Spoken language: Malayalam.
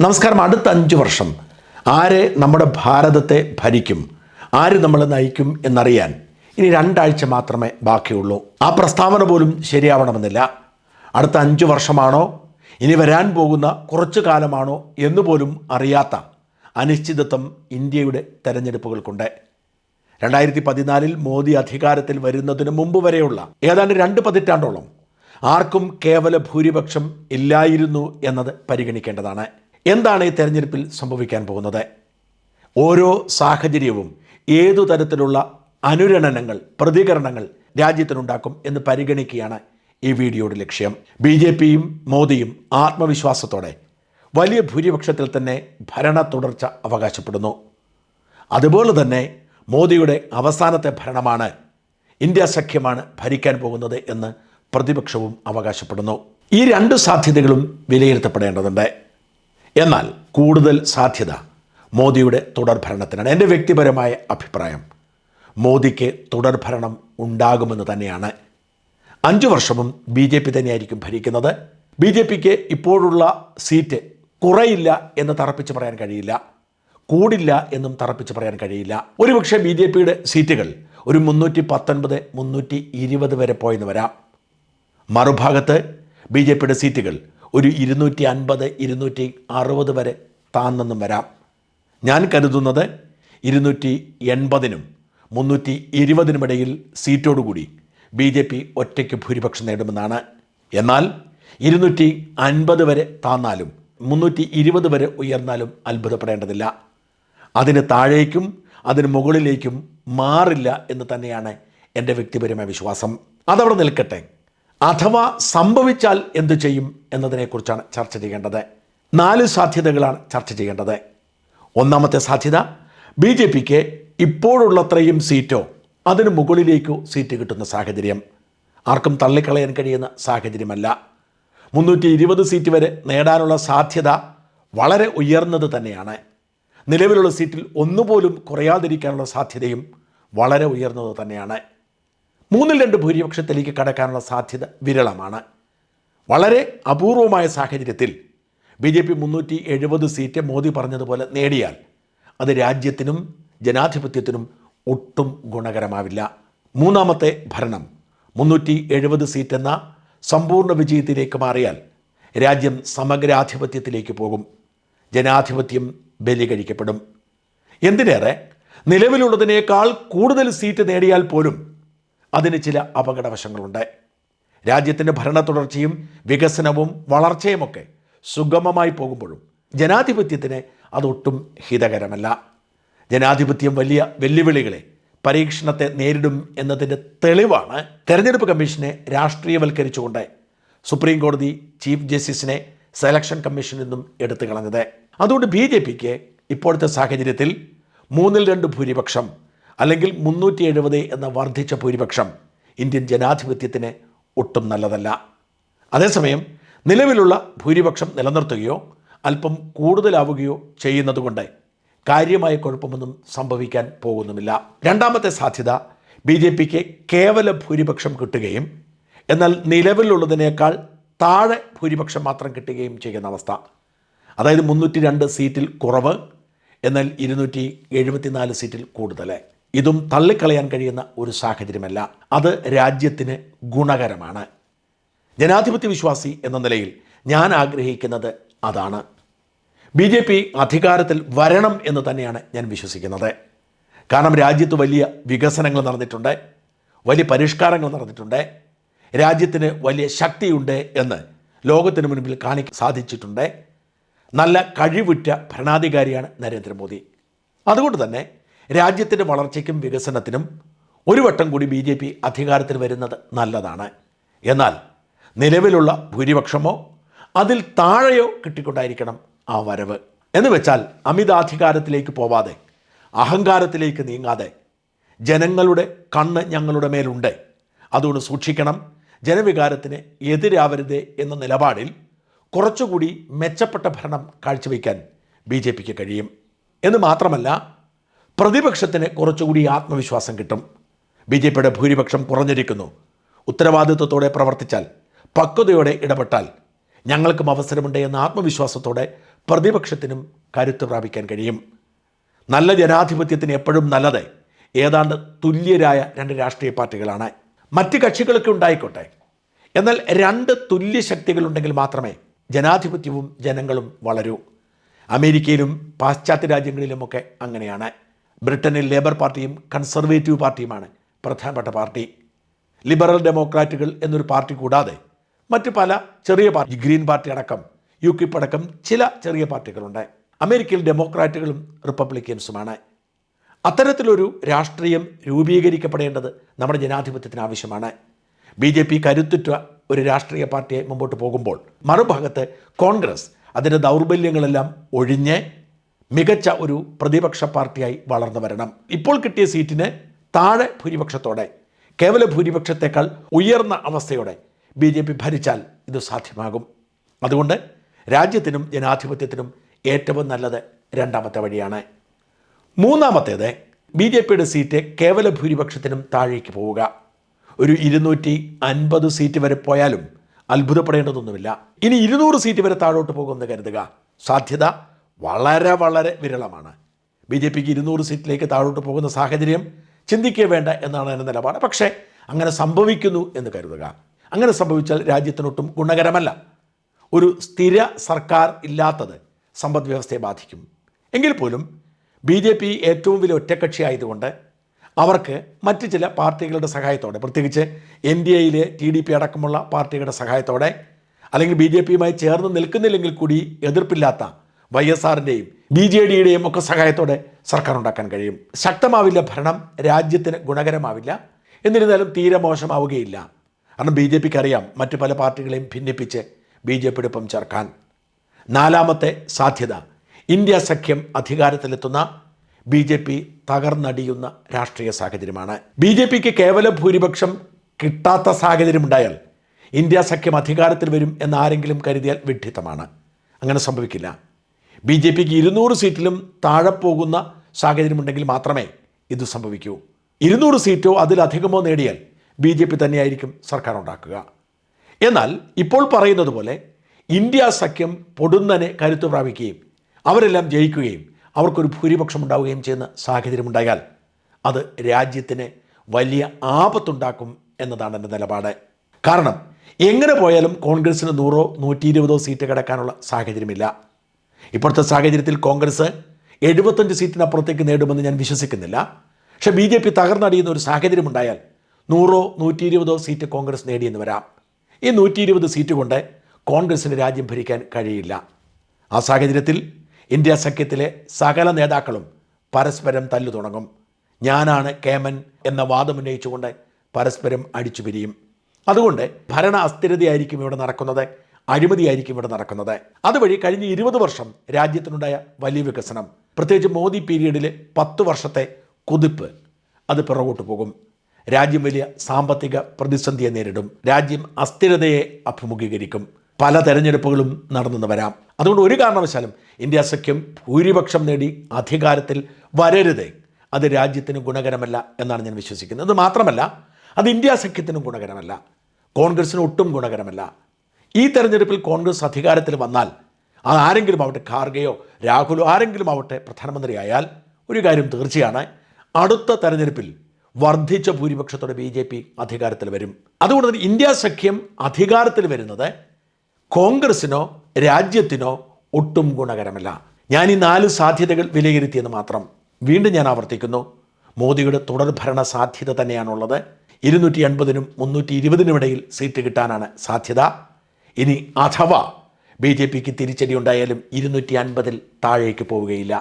നമസ്കാരം. അടുത്ത അഞ്ച് വർഷം ആര് നമ്മുടെ ഭാരതത്തെ ഭരിക്കും? ആര് നമ്മളെ നയിക്കും എന്നറിയാൻ ഇനി രണ്ടാഴ്ച മാത്രമേ ബാക്കിയുള്ളൂ. ആ പ്രസ്താവന പോലും ശരിയാവണമെന്നില്ല. അടുത്ത അഞ്ച് വർഷമാണോ? ഇനി വരാൻ പോകുന്ന കുറച്ചു കാലമാണോ എന്ന് പോലും അറിയാത്ത അനിശ്ചിതത്വം ഇന്ത്യയുടെ തെരഞ്ഞെടുപ്പുകൾക്കുണ്ട്. രണ്ടായിരത്തി പതിനാലിൽ മോദി അധികാരത്തിൽ വരുന്നതിന് മുമ്പ് വരെയുള്ള ഏതാണ്ട് രണ്ട് പതിറ്റാണ്ടോളം ആർക്കും കേവല ഭൂരിപക്ഷം ഇല്ലായിരുന്നു എന്നത് പരിഗണിക്കേണ്ടതാണ്. എന്താണ് ഈ തെരഞ്ഞെടുപ്പിൽ സംഭവിക്കാൻ പോകുന്നത്? ഓരോ സാഹചര്യവും ഏതു തരത്തിലുള്ള അനുരണനങ്ങൾ പ്രതികരണങ്ങൾ രാജ്യത്തിനുണ്ടാക്കും എന്ന് പരിഗണിക്കുകയാണ് ഈ വീഡിയോയുടെ ലക്ഷ്യം. ബി ജെ പിയും മോദിയും ആത്മവിശ്വാസത്തോടെ വലിയ ഭൂരിപക്ഷത്തിൽ തന്നെ ഭരണ തുടർച്ച അവകാശപ്പെടുന്നു. അതുപോലെ തന്നെ മോദിയുടെ അവസാനത്തെ ഭരണമാണ് ഇന്ത്യ സഖ്യമാണ് ഭരിക്കാൻ പോകുന്നത് എന്ന് പ്രതിപക്ഷവും അവകാശപ്പെടുന്നു. ഈ രണ്ട് സാധ്യതകളും വിലയിരുത്തപ്പെടേണ്ടതുണ്ട്. എന്നാൽ കൂടുതൽ സാധ്യത മോദിയുടെ തുടർ ഭരണത്തിനാണ്. എന്റെ വ്യക്തിപരമായ അഭിപ്രായം മോദിക്ക് തുടർ ഭരണം ഉണ്ടാകുമെന്ന് തന്നെയാണ്. അഞ്ചു വർഷവും ബി ജെ പി തന്നെയായിരിക്കും ഭരിക്കുന്നത്. ബി ജെ പിക്ക് ഇപ്പോഴുള്ള സീറ്റ് കുറയില്ല എന്ന് തറപ്പിച്ച് പറയാൻ കഴിയില്ല കൂടില്ല എന്നും തറപ്പിച്ച് പറയാൻ കഴിയില്ല. ഒരുപക്ഷെ ബി ജെ പിയുടെ സീറ്റുകൾ ഒരു മുന്നൂറ്റി പത്തൊൻപത് മുന്നൂറ്റി ഇരുപത് വരെ പോയെന്ന് വരാം. മറുഭാഗത്ത് ബി ജെ പിയുടെ സീറ്റുകൾ ഒരു ഇരുന്നൂറ്റി അൻപത് ഇരുന്നൂറ്റി അറുപത് വരെ താന്നെന്നും വരാം. ഞാൻ കരുതുന്നത് ഇരുന്നൂറ്റി എൺപതിനും മുന്നൂറ്റി ഇരുപതിനുമിടയിൽ സീറ്റോടുകൂടി ബി ജെ പി ഒറ്റയ്ക്ക് ഭൂരിപക്ഷം നേടുമെന്നാണ്. എന്നാൽ ഇരുന്നൂറ്റി അൻപത് വരെ താന്നാലും മുന്നൂറ്റി ഇരുപത് വരെ ഉയർന്നാലും അത്ഭുതപ്പെടേണ്ടതില്ല. അതിന് താഴേക്കും അതിന് മുകളിലേക്കും മാറില്ല എന്ന് തന്നെയാണ് എന്റെ വ്യക്തിപരമായ വിശ്വാസം. അതവിടെ നിൽക്കട്ടെ. അഥവാ സംഭവിച്ചാൽ എന്തു ചെയ്യും എന്നതിനെക്കുറിച്ചാണ് ചർച്ച ചെയ്യേണ്ടത്. നാല് സാധ്യതകളാണ് ചർച്ച ചെയ്യേണ്ടത്. ഒന്നാമത്തെ സാധ്യത ബി ജെ പിക്ക് ഇപ്പോഴുള്ളത്രയും സീറ്റോ അതിന് മുകളിലേക്കോ സീറ്റ് കിട്ടുന്ന സാഹചര്യം. ആർക്കും തള്ളിക്കളയാൻ കഴിയുന്ന സാഹചര്യമല്ല. മുന്നൂറ്റി ഇരുപത് സീറ്റ് വരെ നേടാനുള്ള സാധ്യത വളരെ ഉയർന്നത് തന്നെയാണ്. നിലവിലുള്ള സീറ്റിൽ ഒന്നുപോലും കുറയാതിരിക്കാനുള്ള സാധ്യതയും വളരെ ഉയർന്നത് തന്നെയാണ്. മൂന്നിൽ രണ്ട് ഭൂരിപക്ഷത്തിലേക്ക് കടക്കാനുള്ള സാധ്യത വിരളമാണ്. വളരെ അപൂർവമായ സാഹചര്യത്തിൽ ബി ജെ പി മുന്നൂറ്റി എഴുപത് സീറ്റ് മോദി പറഞ്ഞതുപോലെ നേടിയാൽ അത് രാജ്യത്തിനും ജനാധിപത്യത്തിനും ഒട്ടും ഗുണകരമാവില്ല. മൂന്നാമത്തെ ഭരണം മുന്നൂറ്റി എഴുപത് സീറ്റ് എന്ന സമ്പൂർണ വിജയത്തിലേക്ക് മാറിയാൽ രാജ്യം സമഗ്രാധിപത്യത്തിലേക്ക് പോകും. ജനാധിപത്യം ബലി കഴിക്കപ്പെടും എന്തിനേറെ? നിലവിലുള്ളതിനേക്കാൾ കൂടുതൽ സീറ്റ് നേടിയാൽ പോലും അതിന് ചില അപകടവശങ്ങളുണ്ട്. രാജ്യത്തിന്റെ ഭരണ തുടർച്ചയും വികസനവും വളർച്ചയുമൊക്കെ സുഗമമായി പോകുമ്പോഴും ജനാധിപത്യത്തിന് അതൊട്ടും ഹിതകരമല്ല. ജനാധിപത്യം വലിയ വെല്ലുവിളികളെ പരീക്ഷണത്തെ നേരിടും എന്നതിന്റെ തെളിവാണ് തെരഞ്ഞെടുപ്പ് കമ്മീഷനെ രാഷ്ട്രീയവൽക്കരിച്ചുകൊണ്ട് സുപ്രീം കോടതി ചീഫ് ജസ്റ്റിസിനെ സെലക്ഷൻ കമ്മീഷനിൽ നിന്നും എടുത്തു കളഞ്ഞത് അതുകൊണ്ട് ബി ജെ പിക്ക് ഇപ്പോഴത്തെ സാഹചര്യത്തിൽ മൂന്നിൽ രണ്ട് ഭൂരിപക്ഷം അല്ലെങ്കിൽ മുന്നൂറ്റി എഴുപത് എന്ന വർദ്ധിച്ച ഭൂരിപക്ഷം ഇന്ത്യൻ ജനാധിപത്യത്തിന് ഒട്ടും നല്ലതല്ല. അതേസമയം നിലവിലുള്ള ഭൂരിപക്ഷം നിലനിർത്തുകയോ അല്പം കൂടുതലാവുകയോ ചെയ്യുന്നതുകൊണ്ട് കാര്യമായ കുഴപ്പമൊന്നും സംഭവിക്കാൻ പോകുന്നുമില്ല. രണ്ടാമത്തെ സാധ്യത ബി ജെ പിക്ക് കേവല ഭൂരിപക്ഷം കിട്ടുകയും എന്നാൽ നിലവിലുള്ളതിനേക്കാൾ താഴെ ഭൂരിപക്ഷം മാത്രം കിട്ടുകയും ചെയ്യുന്ന അവസ്ഥ. അതായത് മുന്നൂറ്റി രണ്ട് സീറ്റിൽ കുറവ് എന്നാൽ ഇരുന്നൂറ്റി എഴുപത്തിനാല് സീറ്റിൽ കൂടുതൽ ഇതും തള്ളിക്കളയാൻ കഴിയുന്ന ഒരു സാഹചര്യമല്ല. അത് രാജ്യത്തിന് ഗുണകരമാണ്. ജനാധിപത്യ വിശ്വാസി എന്ന നിലയിൽ ഞാൻ ആഗ്രഹിക്കുന്നത് അതാണ്. ബി ജെ പി അധികാരത്തിൽ വരണം എന്ന് തന്നെയാണ് ഞാൻ വിശ്വസിക്കുന്നത്. കാരണം രാജ്യത്ത് വലിയ വികസനങ്ങൾ നടന്നിട്ടുണ്ട് വലിയ പരിഷ്കാരങ്ങൾ നടന്നിട്ടുണ്ട് രാജ്യത്തിന് വലിയ ശക്തിയുണ്ട് എന്ന് ലോകത്തിന് മുൻപിൽ കാണിക്കാൻ സാധിച്ചിട്ടുണ്ട്. നല്ല കഴിവുറ്റ ഭരണാധികാരിയാണ് നരേന്ദ്രമോദി. അതുകൊണ്ട് തന്നെ രാജ്യത്തിന്റെ വളർച്ചയ്ക്കും വികസനത്തിനും ഒരു വട്ടം കൂടി ബി ജെ പി അധികാരത്തിൽ വരുന്നത് നല്ലതാണ്. എന്നാൽ നിലവിലുള്ള ഭൂരിപക്ഷമോ അതിൽ താഴെയോ കിട്ടിക്കൊണ്ടായിരിക്കണം ആ വരവ്. എന്ന് വെച്ചാൽ അമിതാധികാരത്തിലേക്ക് പോവാതെ അഹങ്കാരത്തിലേക്ക് നീങ്ങാതെ ജനങ്ങളുടെ കണ്ണ് ഞങ്ങളുടെ മേലുണ്ട്. അതുകൊണ്ട് സൂക്ഷിക്കണം ജനവികാരത്തിന് എതിരാവരുത് എന്ന നിലപാടിൽ കുറച്ചുകൂടി മെച്ചപ്പെട്ട ഭരണം കാഴ്ചവെക്കാൻ ബി ജെ പിക്ക് കഴിയും. എന്ന് മാത്രമല്ല പ്രതിപക്ഷത്തിന് കുറച്ചുകൂടി ആത്മവിശ്വാസം കിട്ടും. ബി ജെ പിയുടെ ഭൂരിപക്ഷം കുറഞ്ഞിരിക്കുന്നു. ഉത്തരവാദിത്വത്തോടെ പ്രവർത്തിച്ചാൽ പക്വതയോടെ ഇടപെട്ടാൽ ഞങ്ങൾക്കും അവസരമുണ്ട് എന്ന ആത്മവിശ്വാസത്തോടെ പ്രതിപക്ഷത്തിനും കരുത്ത് പ്രാപിക്കാൻ കഴിയും. നല്ല ജനാധിപത്യത്തിന് എപ്പോഴും നല്ലത് ഏതാണ്ട് തുല്യരായ രണ്ട് രാഷ്ട്രീയ പാർട്ടികളാണ്. മറ്റ് കക്ഷികളൊക്കെ ഉണ്ടായിക്കോട്ടെ. എന്നാൽ രണ്ട് തുല്യ ശക്തികളുണ്ടെങ്കിൽ മാത്രമേ ജനാധിപത്യവും ജനങ്ങളും വളരൂ. അമേരിക്കയിലും പാശ്ചാത്യ രാജ്യങ്ങളിലുമൊക്കെ അങ്ങനെയാണ്. ബ്രിട്ടനിൽ ലേബർ പാർട്ടിയും കൺസർവേറ്റീവ് പാർട്ടിയുമാണ് പ്രധാനപ്പെട്ട പാർട്ടി. ലിബറൽ ഡെമോക്രാറ്റുകൾ എന്നൊരു പാർട്ടി കൂടാതെ മറ്റ് പല ചെറിയ പാർട്ടി ഗ്രീൻ പാർട്ടി അടക്കം യു കിപ്പ് അടക്കം ചില ചെറിയ പാർട്ടികളുണ്ട്. അമേരിക്കയിൽ ഡെമോക്രാറ്റുകളും റിപ്പബ്ലിക്കൻസുമാണ്. അത്തരത്തിലൊരു രാഷ്ട്രീയം രൂപീകരിക്കപ്പെടേണ്ടത് നമ്മുടെ ജനാധിപത്യത്തിന് ആവശ്യമാണ്. ബി ജെ പി കരുത്തുറ്റ ഒരു രാഷ്ട്രീയ പാർട്ടിയെ മുമ്പോട്ട് പോകുമ്പോൾ മറുഭാഗത്ത് കോൺഗ്രസ് അതിന്റെ ദൗർബല്യങ്ങളെല്ലാം ഒഴിഞ്ഞ് മികച്ച ഒരു പ്രതിപക്ഷ പാർട്ടിയായി വളർന്നു വരണം. ഇപ്പോൾ കിട്ടിയ സീറ്റിന് താഴെ ഭൂരിപക്ഷത്തോടെ കേവല ഭൂരിപക്ഷത്തേക്കാൾ ഉയർന്ന അവസ്ഥയോടെ ബി ജെ പി ഭരിച്ചാൽ ഇത് സാധ്യമാകും. അതുകൊണ്ട് രാജ്യത്തിനും ജനാധിപത്യത്തിനും ഏറ്റവും നല്ലത് രണ്ടാമത്തെ വഴിയാണ്. മൂന്നാമത്തേത് ബി ജെ പിയുടെ സീറ്റ് കേവല ഭൂരിപക്ഷത്തിനും താഴേക്ക് പോവുക. ഒരു ഇരുന്നൂറ്റി അൻപത് സീറ്റ് വരെ പോയാലും അത്ഭുതപ്പെടേണ്ടതൊന്നുമില്ല. ഇനി ഇരുന്നൂറ് സീറ്റ് വരെ താഴോട്ട് പോകുമെന്ന് കരുതുക. സാധ്യത വളരെ വളരെ വിരളമാണ്. ബി ജെ പിക്ക് ഇരുന്നൂറ് സീറ്റിലേക്ക് താഴോട്ട് പോകുന്ന സാഹചര്യം ചിന്തിക്കുക വേണ്ട എന്നാണ് എന്റെ നിലപാട്. പക്ഷേ അങ്ങനെ സംഭവിക്കുന്നു എന്ന് കരുതുക. അങ്ങനെ സംഭവിച്ചാൽ രാജ്യത്തിനൊട്ടും ഗുണകരമല്ല. ഒരു സ്ഥിര സർക്കാർ ഇല്ലാത്തത് സമ്പദ് വ്യവസ്ഥയെ ബാധിക്കും. എങ്കിൽ പോലും ബി ജെ പി ഏറ്റവും വലിയ ഒറ്റക്കക്ഷി ആയതുകൊണ്ട് അവർക്ക് മറ്റ് ചില പാർട്ടികളുടെ സഹായത്തോടെ പ്രത്യേകിച്ച് എൻ ഡി എയിലെ ടി ഡി പി അടക്കമുള്ള പാർട്ടികളുടെ സഹായത്തോടെ അല്ലെങ്കിൽ ബി ജെ പിയുമായി ചേർന്ന് നിൽക്കുന്നില്ലെങ്കിൽ കൂടി എതിർപ്പില്ലാത്ത വൈ എസ് ആറിന്റെയും ബി ജെ ഡിയുടെയും ഒക്കെ സഹായത്തോടെ സർക്കാർ ഉണ്ടാക്കാൻ കഴിയും. ശക്തമാവില്ല ഭരണം രാജ്യത്തിന് ഗുണകരമാവില്ല. എന്നിരുന്നാലും തീരെ മോശമാവുകയില്ല. കാരണം ബി ജെ പിക്ക് അറിയാം മറ്റു പല പാർട്ടികളെയും ഭിന്നിപ്പിച്ച് ബി ജെ പി ഒപ്പം ചേർക്കാൻ. നാലാമത്തെ സാധ്യത ഇന്ത്യ സഖ്യം അധികാരത്തിലെത്തുന്ന ബി ജെ പി തകർന്നടിയുന്ന രാഷ്ട്രീയ സാഹചര്യമാണ്. ബി ജെ പിക്ക് കേവല ഭൂരിപക്ഷം കിട്ടാത്ത സാഹചര്യമുണ്ടായാൽ ഇന്ത്യ സഖ്യം അധികാരത്തിൽ വരും എന്നാരെങ്കിലും കരുതിയാൽ വിഡ്ഢിത്തമാണ്. അങ്ങനെ സംഭവിക്കില്ല. ബി ജെ പിക്ക് ഇരുന്നൂറ് സീറ്റിലും താഴെ പോകുന്ന സാഹചര്യമുണ്ടെങ്കിൽ മാത്രമേ ഇത് സംഭവിക്കൂ. ഇരുന്നൂറ് സീറ്റോ അതിലധികമോ നേടിയാൽ ബി ജെ പി തന്നെയായിരിക്കും സർക്കാർ ഉണ്ടാക്കുക. എന്നാൽ ഇപ്പോൾ പറയുന്നത് പോലെ ഇന്ത്യ സഖ്യം പൊടുന്നനെ കരുത്തു പ്രാപിക്കുകയും അവരെല്ലാം ജയിക്കുകയും അവർക്കൊരു ഭൂരിപക്ഷം ഉണ്ടാവുകയും ചെയ്യുന്ന സാഹചര്യമുണ്ടായാൽ അത് രാജ്യത്തിന് വലിയ ആപത്തുണ്ടാക്കും എന്നതാണ് എന്റെ നിലപാട്. കാരണം എങ്ങനെ പോയാലും കോൺഗ്രസിന് നൂറോ നൂറ്റി ഇരുപതോ സീറ്റ് കിടക്കാനുള്ള സാഹചര്യമില്ല. ഇപ്പോഴത്തെ സാഹചര്യത്തിൽ കോൺഗ്രസ് എഴുപത്തഞ്ച് സീറ്റിനപ്പുറത്തേക്ക് നേടുമെന്ന് ഞാൻ വിശ്വസിക്കുന്നില്ല. പക്ഷേ ബി ജെ പി തകർന്നടിയുന്ന ഒരു സാഹചര്യമുണ്ടായാൽ നൂറോ നൂറ്റി ഇരുപതോ സീറ്റ് കോൺഗ്രസ് നേടിയെന്ന് വരാം. ഈ നൂറ്റി ഇരുപത് സീറ്റ് കൊണ്ട് കോൺഗ്രസിന് രാജ്യം ഭരിക്കാൻ കഴിയില്ല. ആ സാഹചര്യത്തിൽ ഇന്ത്യ സഖ്യത്തിലെ സകല നേതാക്കളും പരസ്പരം തല്ലു തുടങ്ങും. ഞാനാണ് കേമൻ എന്ന വാദം വാദമുന്നയിച്ചുകൊണ്ട് പരസ്പരം അടിച്ചു പിരിയും അതുകൊണ്ട് ഭരണ അസ്ഥിരതയായിരിക്കും ഇവിടെ നടക്കുന്നത്. അഴിമതിയായിരിക്കും ഇവിടെ നടക്കുന്നത്. അതുവഴി കഴിഞ്ഞ ഇരുപത് വർഷം രാജ്യത്തിനുണ്ടായ വലിയ വികസനം. പ്രത്യേകിച്ച് മോദി പീരീഡിലെ പത്ത് വർഷത്തെ കുതിപ്പ് അത് പിറകോട്ട് പോകും. രാജ്യം വലിയ സാമ്പത്തിക പ്രതിസന്ധിയെ നേരിടും. രാജ്യം അസ്ഥിരതയെ അഭിമുഖീകരിക്കും. പല തെരഞ്ഞെടുപ്പുകളും നടന്നു വരാം. അതുകൊണ്ട് ഒരു കാരണവശാലും ഇന്ത്യ സഖ്യം ഭൂരിപക്ഷം നേടി അധികാരത്തിൽ വരരുത്. അത് രാജ്യത്തിന് ഗുണകരമല്ല എന്നാണ് ഞാൻ വിശ്വസിക്കുന്നത്. അത് മാത്രമല്ല അത് ഇന്ത്യ സഖ്യത്തിനും ഗുണകരമല്ല. കോൺഗ്രസിന് ഒട്ടും ഗുണകരമല്ല. ഈ തെരഞ്ഞെടുപ്പിൽ കോൺഗ്രസ് അധികാരത്തിൽ വന്നാൽ അത് ആരെങ്കിലും ആവട്ടെ ഖാർഗെയോ രാഹുലോ ആരെങ്കിലും ആവട്ടെ പ്രധാനമന്ത്രിയായാൽ ഒരു കാര്യം തീർച്ചയാണ്. അടുത്ത തെരഞ്ഞെടുപ്പിൽ വർദ്ധിച്ച ഭൂരിപക്ഷത്തോടെ ബി ജെ പി അധികാരത്തിൽ വരും. അതുകൊണ്ട് തന്നെ ഇന്ത്യ സഖ്യം അധികാരത്തിൽ വരുന്നത് കോൺഗ്രസിനോ രാജ്യത്തിനോ ഒട്ടും ഗുണകരമല്ല. ഞാൻ ഈ നാല് സാധ്യതകൾ വിലയിരുത്തിയെന്ന് മാത്രം വീണ്ടും ഞാൻ ആവർത്തിക്കുന്നു. മോദിയുടെ തുടർഭരണ സാധ്യത തന്നെയാണുള്ളത്. ഇരുന്നൂറ്റി എൺപതിനും മുന്നൂറ്റി ഇരുപതിനും ഇടയിൽ സീറ്റ് കിട്ടാനാണ് സാധ്യത. ഇനി അഥവാ ബി ജെ പിക്ക് തിരിച്ചടി ഉണ്ടായാലും ഇരുന്നൂറ്റി അൻപതിൽ താഴേക്ക് പോവുകയില്ല.